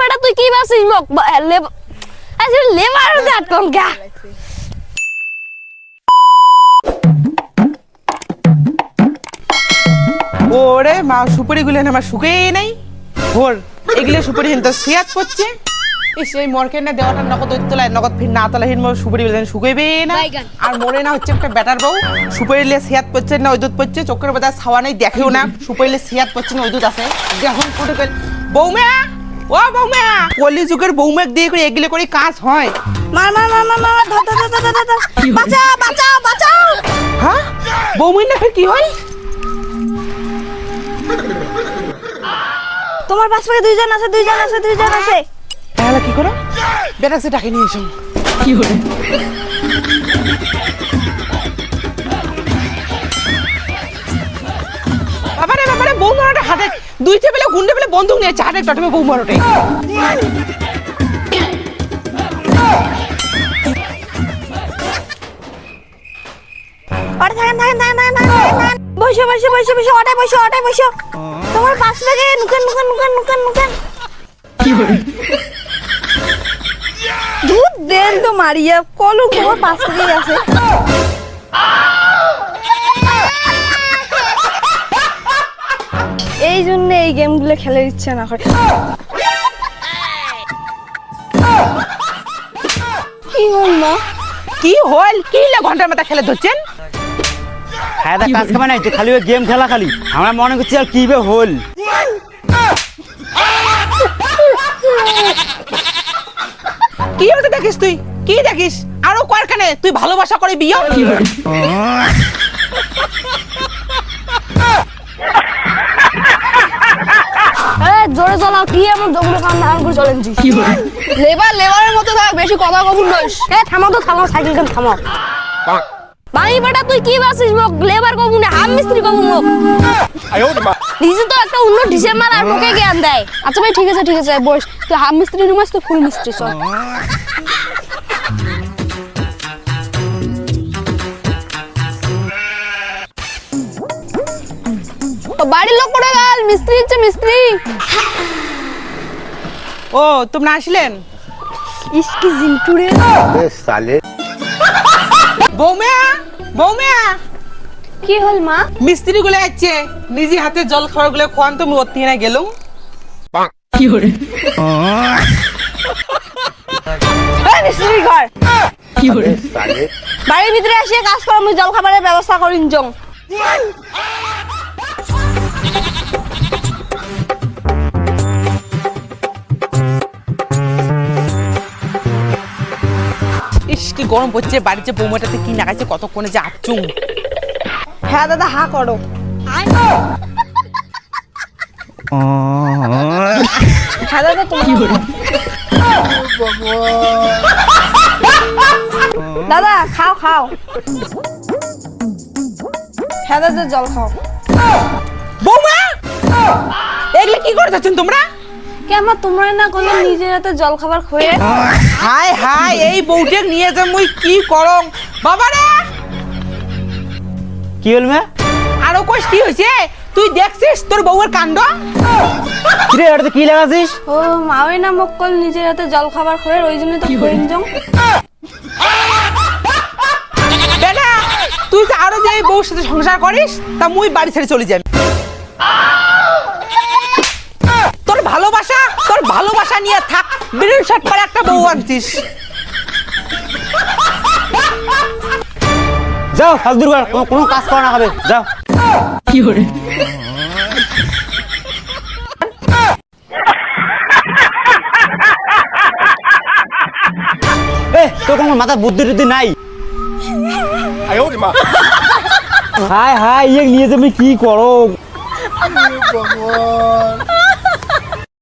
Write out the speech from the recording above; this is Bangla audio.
বেটা তুই কি ভাবছিস? মোক আচ্ছা লেবার দাঁত কোন গা। ওরে মা সুপারি গুলো আমার শুকেই নাই। ভোর এগুলো সুপারি হিন তো সিয়াত পড়ছে ইস এই মরকে না দেওয়াটা নগদ তোলায় নগদ ফির না তোলা হিন মোর সুপারি গুলো শুকাইবে না। আর মরে না হচ্ছে একটা ব্যাটার বউ। সুপারি লে সিয়াত পড়ছে না ওইদুত পড়ছে। চোখের বাজার ছাওয়া নাই দেখেও না। সুপারি লে সিয়াত পড়ছে না ওইদুত আছে। দেখুন ফুটে বৌমা! ও বৌমা কলি যুগের বৌমাক দিয়ে করে এগুলো করে কাজ হয়। মার মার মার মার মার ধর ধর ধর ধর ধর বাঁচাও বাঁচাও বাঁচাও। হ্যাঁ? বৌমির না ফির কি হয়? তোমার পাশ দুইজন আছে দুইজন আছে দুইজন আছে। তাহলে কি করো? বেটা সে ডাকে নিয়ে এসো। বাবারে দুই টেবিলে গুন্ডে বেলে বন্দুক নিয়ে চাটে টটবে বউ মারোটে। বসো দুধ দেন তো মারিয়া কলম তোমার পাশ আছে। এই গেমগুলো খেলার ইচ্ছা না করে কি হল মা? কি হল? কি লে ঘণ্টার মাথা খেলে ধরছেন? হ্যাঁ দা কাজ খাবে নাই খালি ওই গেম খেলা খালি। আমরা মনে করছি আর কি বে হল। কি হতে দেখিস তুই? কি দেখিস? আরও কয়েকখানে তুই ভালোবাসা করে বিয়ে? এ জোরে কি এমন কান করে চলেন জি লেবার লেবারের মতো থাক বেশি কথা কবুল নইস এ থামো তো থামো সাইকেল কেন থামো। ভাই বেটা তুই কি বাসিস মোক? লেবার কবু না হাম মিস্ত্রি কবু মোক? নিজে তো একটা অন্য ডিসেম্বর আর জ্ঞান দেয়। আচ্ছা ভাই ঠিক আছে ঠিক আছে বস। তুই হাম মিস্ত্রি নুমাস তো ফুল মিস্ত্রি চল। বাড়ির লোক পড়ে গেল মিস্ত্রি হচ্ছে মিস্ত্রি। ও তোমরা আসলেন? ইসকি জিন্টুরে বৌমা বৌমা কি হল মা? মিস্ত্রি গুলো যাচ্ছে নিজে হাতে জল খাবারগুলো খোয়ান তো মূর্তি না গেলুম। এই মিস্ত্রি ঘর। বাড়ির ভিতরে এসে কাজ করো আমি জল খাবারের ব্যবস্থা করিন জং। গরম পড়ছে বাড়িতে বৌমাটাতে কি নাগাইছে কতক্ষণে যে আচুং হ্যাঁ দাদা হা করো। হ্যাঁ দাদা তুমি দাদা খাও খাও। হ্যাঁ দাদা জল খাও। বৌমা! এগুলো কি করে যাচ্ছেন তোমরা? কেমন তোমরা না করলে নিজের হাতে জল খাবার খয়ে? হাই হাই এই বউটে নিয়ে যে মুই কি করং? বাবা রে কি হল মে? আরও কোশ কি হয়েছে তুই দেখছিস তোর বউয়ের কাণ্ড? রে এটা কি লাগাছিস? ও মাওই না মক্কল নিজের হাতে জল খাবার খয়ে ওই জন্য তো খরিন জং। তুই যে আরও যে বউর সাথে সংসার করিস তা মুই বাড়ি ছেড়ে চলে যাবি। ভালোবাসা নিয়ে থাক। বিড়ির শট করে একটা বউ আনছিস। যাও ঘর কোনো- কোনো কাজ করা না হবে। যাও। এ তোর কোনো মাথা বুদ্ধি টুদ্ধি নাই? হাই হাই ইয়ে নিয়ে যাবি কি করো?